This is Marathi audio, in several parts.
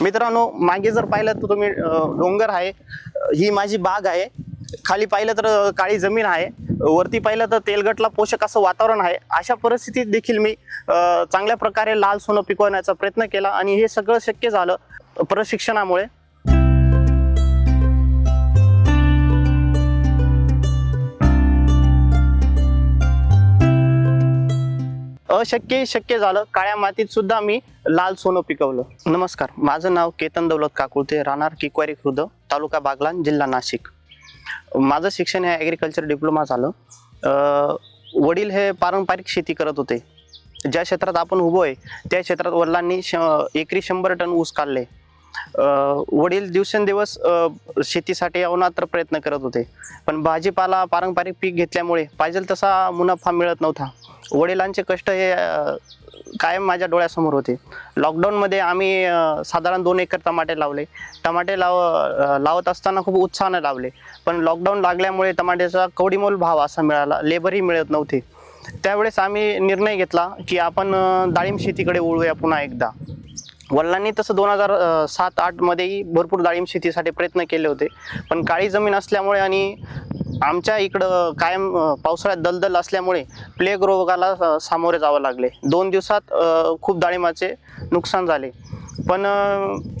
मित्रांनो मागे जर पाहिलं तर तुम्ही डोंगर आहे. ही माझी बाग आहे. खाली पाहिलं तर काळी जमीन आहे. वरती पाहिलं तर तेलगटला पोषक असं वातावरण आहे. अशा परिस्थितीत देखील मी चांगल्या प्रकारे लाल सोनं पिकवण्याचा प्रयत्न केला आणि हे सगळं शक्य झालं प्रशिक्षणामुळे. अशक्य शक्य झालं. काळ्या मातीत सुद्धा मी लाल सोनं पिकवलं. नमस्कार. माझं नाव केतन दौलत काकुळते. राहणार किकवारी खुर्द तालुका बागलान जिल्हा नाशिक. माझं शिक्षण हे ॲग्रिकल्चर डिप्लोमा झालं. वडील हे पारंपरिक शेती करत होते. ज्या क्षेत्रात आपण उभो आहे त्या क्षेत्रात वडिलांनी श एकरी शंभर टन ऊस काढले. वडील दिवसेंदिवस शेतीसाठी अवनात्र प्रयत्न करत होते. पण भाजीपाला पारंपरिक पीक घेतल्यामुळे पाहिजे तसा मुनाफा मिळत नव्हता. वडिलांचे कष्ट हे कायम माझ्या डोळ्यासमोर होते. लॉकडाऊनमध्ये आम्ही साधारण दोन एकर टमाटे लावले. टमाटे लाव लावत असताना खूप उत्साहाने लावले. पण लॉकडाऊन लागल्यामुळे टमाट्याचा कवडीमोल भाव असा मिळाला. लेबरही मिळत नव्हते. त्यावेळेस आम्ही निर्णय घेतला की आपण डाळिंब शेतीकडे वळूया पुन्हा एकदा. वडिलांनी तसं दोन हजार सात आठमध्येही भरपूर डाळिंब शेतीसाठी प्रयत्न केले होते. पण काळी जमीन असल्यामुळे आणि आमच्या इकडं कायम पावसाळ्यात दलदल असल्यामुळे प्लेग रोगाला सामोरे जावं लागले. दोन दिवसात खूप डाळिंबाचे नुकसान झाले. पण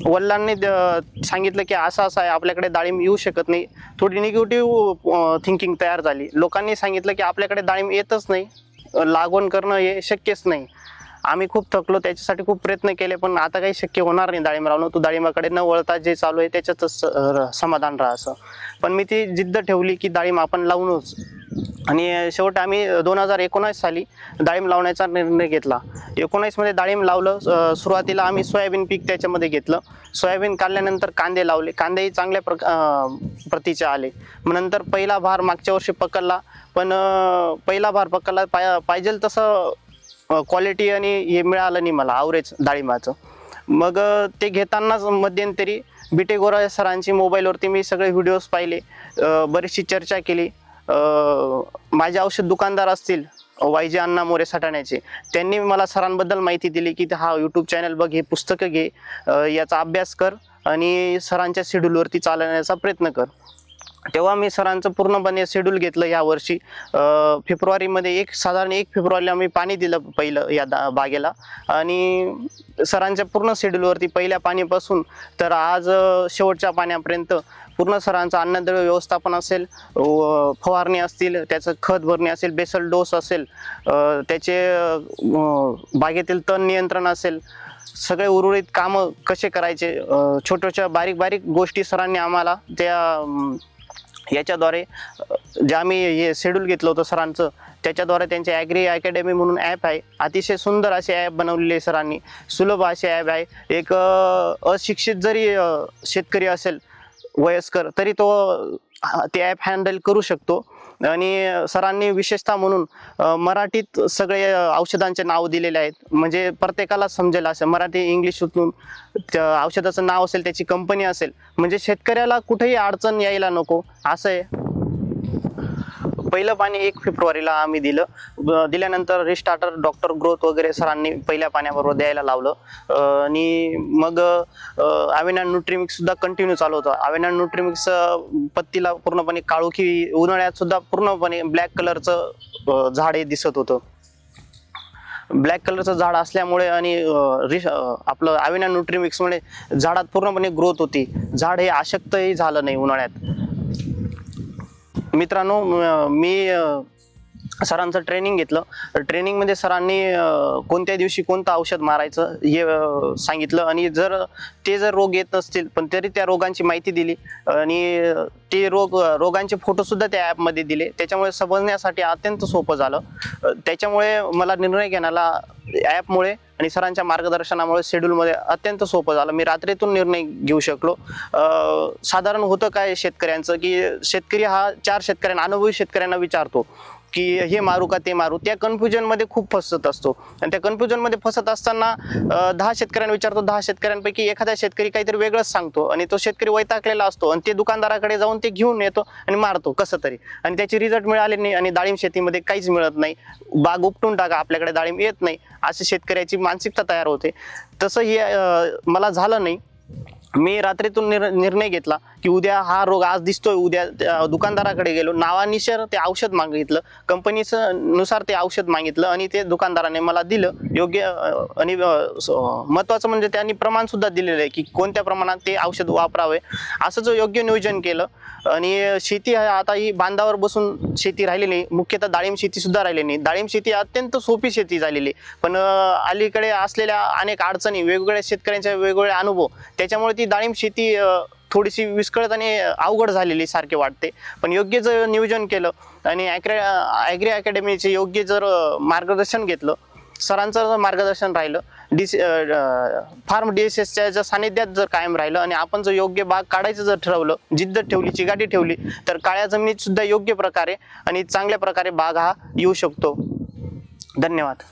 वडिलांनी द- सांगितलं की असं असं आहे आपल्याकडे डाळिंब येऊ शकत नाही. थोडी निगेटिव्ह थिंकिंग तयार झाली. लोकांनी सांगितलं की आपल्याकडे डाळिंब येतच नाही. लागवण करणं हे शक्यच नाही. आम्ही खूप थकलो त्याच्यासाठी खूप प्रयत्न केले पण आता काही शक्य होणार नाही डाळिंब लावणं. तू डाळिंबाकडे न वळता जे चालू आहे त्याच्यातच स- र- समाधान राहा असं. पण मी ती जिद्द ठेवली की डाळिंब आपण लावूनच. आणि शेवट आम्ही दोन हजार एकोणीस साली डाळिंब लावण्याचा निर्णय घेतला. एकोणावीसमध्ये डाळिंब लावलं सुरुवातीला आम्ही सोयाबीन पीक त्याच्यामध्ये घेतलं. सोयाबीन काढल्यानंतर कांदे लावले. कांदेही चांगल्या प्र प्रतीचे आले. मग नंतर पहिला भार मागच्या वर्षी पकडला. पण पहिला भार पकडला पाय पाहिजे तसं क्वालिटी आणि हे मिळालं नाही मला आवरेज डाळिंबाचं. मग ते घेतानाच मध्यंतरी बिटे गोरा सरांची मोबाईलवरती मी सगळे व्हिडिओज पाहिले बरीचशी चर्चा केली. माझे औषध दुकानदार असतील वाय जे अण्णा मोरे सटाण्याचे त्यांनी मला सरांबद्दल माहिती दिली की हा यूट्यूब चॅनल बघ हे पुस्तकं घे याचा अभ्यास कर आणि सरांच्या शेड्यूलवरती चालवण्याचा प्रयत्न कर. तेव्हा मी सरांचं पूर्णपणे शेड्यूल घेतलं यावर्षी फेब्रुवारीमध्ये एक साधारण एक फेब्रुवारीला मी पाणी दिलं पहिलं या दा बागेला. आणि सरांच्या पूर्ण शेड्यूलवरती पहिल्या पाणीपासून तर आज शेवटच्या पाण्यापर्यंत पूर्ण सरांचं अन्नद्रव्य व्यवस्थापन असेल व फवारणी असतील त्याचं खत भरणे असेल बेसल डोस असेल त्याचे बागेतील तण नियंत्रण असेल सगळे उर्वरित कामं कसे करायचे अं, छोट्या बारीक बारीक गोष्टी सरांनी आम्हाला त्या याच्याद्वारे ज्या जे आम्ही हे शेड्यूल घेतलं होतं सरांचं त्याच्याद्वारे त्यांचे ॲग्री अकॅडमी म्हणून ॲप आहे. अतिशय सुंदर असे ॲप बनवलेले आहे सरांनी. सुलभ असे ॲप आहे. एक अशिक्षित जरी शेतकरी असेल वयस्कर तरी तो ते ॲप हँडल करू शकतो. आणि सरांनी विशेषतः म्हणून मराठीत सगळे औषधांचे नाव दिलेले आहेत. म्हणजे प्रत्येकाला समजेल असं. मराठी इंग्लिशतून औषधाचं नाव असेल त्याची कंपनी असेल. म्हणजे शेतकऱ्याला कुठेही अडचण यायला नको. असं आहे. पहिलं पाणी एक फेब्रुवारीला आम्ही दिलं. दिल्यानंतर रिस्टार्टर डॉक्टर ग्रोथ वगैरे सरांनी पहिल्या पाण्याबरोबर द्यायला लावलं. आणि मग अवेना न्यूट्रिमिक्स सुद्धा कंटिन्यू चालू होतं. अवेना न्यूट्रिमिक्स पत्तीला पूर्णपणे काळोखी उन्हाळ्यात सुद्धा पूर्णपणे ब्लॅक कलरचं झाड हे दिसत होतं. ब्लॅक कलरचं झाड असल्यामुळे आणि रिश आपलं आविना न्यूट्रिमिक्समुळे झाडात पूर्णपणे ग्रोथ होती. झाड हे आशक्तही झालं नाही उन्हाळ्यात. मित्रांनो म- मी अं, सरांचं ट्रेनिंग घेतलं. ट्रेनिंगमध्ये सरांनी कोणत्या दिवशी कोणतं औषध मारायचं हे सांगितलं. आणि जर ते जर रोग येत नसतील पण तरी त्या रोगांची माहिती दिली. आणि ते रोग रोगांचे फोटोसुद्धा त्या ॲपमध्ये दिले. त्याच्यामुळे समजण्यासाठी अत्यंत सोपं झालं. त्याच्यामुळे मला निर्णय घेण्याला ॲपमुळे आणि सरांच्या मार्गदर्शनामुळे शेड्यूलमध्ये अत्यंत सोपं झालं. मी रात्रीतून निर्णय घेऊ शकलो. साधारण होतं काय शेतकऱ्यांचं? की शेतकरी हा चार शेतकऱ्यांना अनुभवी शेतकऱ्यांना विचारतो. की हे मारू का ते मारू त्या कन्फ्युजनमध्ये खूप फसत असतो. आणि त्या कन्फ्युजनमध्ये फसत असताना दहा शेतकऱ्यांना विचारतो दहा शेतकऱ्यांपैकी एखादा शेतकरी काहीतरी वेगळंच सांगतो आणि तो शेतकरी वैतागलेला असतो आणि ते दुकानदाराकडे जाऊन ते घेऊन येतो आणि मारतो कसं तरी. आणि त्याची रिझल्ट मिळाले नाही आणि डाळिंब शेतीमध्ये काहीच मिळत नाही. बाग उपटून टाका आपल्याकडे डाळिंब येत नाही. अशी शेतकऱ्याची मानसिकता तयार होते. तसं हे मला झालं नाही. मी रात्रीतून निर निर्णय घेतला की उद्या हा रोग आज दिसतोय उद्या दुकानदाराकडे गेलो. नावानिशर ते औषध मागितलं. कंपनीचं नुसार ते औषध मागितलं आणि ते दुकानदाराने मला दिलं. योग्य आणि महत्त्वाचं म्हणजे त्यांनी प्रमाण सुद्धा दिलेलं आहे की कोणत्या प्रमाणात ते औषध वापरावे. असं जो योग्य नियोजन केलं. आणि शेती आता ही बांधावर बसून शेती राहिली नाही मुख्यतः डाळिंब शेती सुद्धा राहिली नाही डाळिंब शेती अत्यंत सोपी शेती झालेली. आहे. पण अलीकडे असलेल्या अनेक अडचणी वेगवेगळ्या शेतकऱ्यांच्या वेगवेगळे अनुभव त्याच्यामुळे ती डाळिंब शेती थोडीशी विस्कळत आणि अवघड झालेली सारखी वाटते. पण योग्य जर नियोजन केलं आणि ॲग्रे ॲग्री अकॅडमीचे योग्य जर मार्गदर्शन घेतलं सरांचं जर मार्गदर्शन राहिलं डी फार्म डी एस एसच्या जर सानिध्यात जर कायम राहिलं आणि आपण जर योग्य बाग काढायचं जर ठरवलं जिद्द ठेवली चिगाटी ठेवली तर काळ्या जमिनीत सुद्धा योग्य प्रकारे आणि चांगल्या प्रकारे बाग हा येऊ शकतो. धन्यवाद.